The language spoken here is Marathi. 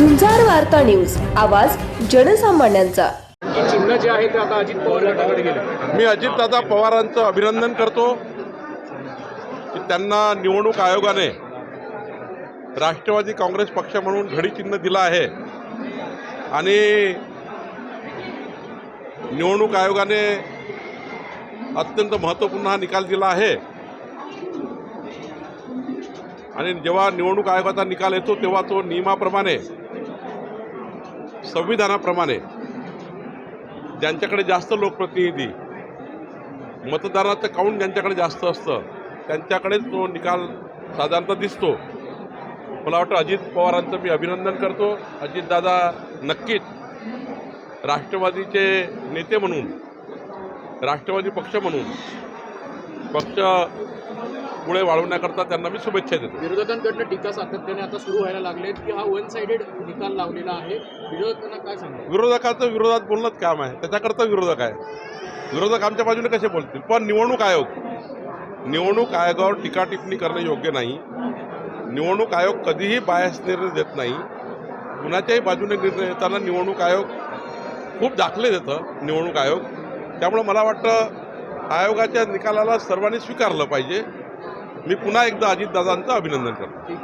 वार्ता न्यूज आवाज जनसामान्यांचा. चिन्ह जे आहे ते आता अजित पवार गटाकडे गेले. मी अजितदादा पवारांचं अभिनंदन करतो. की त्यांना निवडणूक आयोगाने राष्ट्रवादी काँग्रेस पक्ष म्हणून घडी चिन्ह दिलं आहे. आणि निवडणूक आयोगाने अत्यंत महत्त्वपूर्ण हा निकाल दिला आहे. आणि जेव्हा निवडणूक आयोगाचा निकाल येतो तेव्हा तो नियमाप्रमाणे संविधानाप्रमाणे ज्यांच्याकडे जास्त लोकप्रतिनिधी मतदानाचं काउंट ज्यांच्याकडे जास्त असतं त्यांच्याकडेच तो निकाल साधारणतः दिसतो. मला वाटतं अजित पवारांचं मी अभिनंदन करतो. अजितदादा नक्कीच राष्ट्रवादीचे नेते म्हणून राष्ट्रवादी पक्ष म्हणून पक्ष पुढे वाढवण्याकरता त्यांना मी शुभेच्छा देतो. विरोधकांकडनं टीका सातत्याने आता सुरू व्हायला लागलेत की हा वन साइडेड निकाल लावलेला आहे. विरोधकांना काय सांगणार? विरोधकाचं विरोधात बोलणंच काम आहे. त्याच्याकरता विरोधक आहे. विरोधक आमच्या बाजूने कसे बोलतील? पण निवडणूक आयोग निवडणूक आयोगावर टीका टिप्पणी करणे योग्य नाही. निवडणूक आयोग कधीही बायस निर्णय देत नाही. कुणाच्याही बाजूने निर्णय देताना निवडणूक आयोग खूप दाखले देतं निवडणूक आयोग. त्यामुळं मला वाटतं आयोगाच्या निकालाला सर्वांनी स्वीकारलं पाहिजे. मी पुन्हा एकदा अजितदादांचं अभिनंदन करतो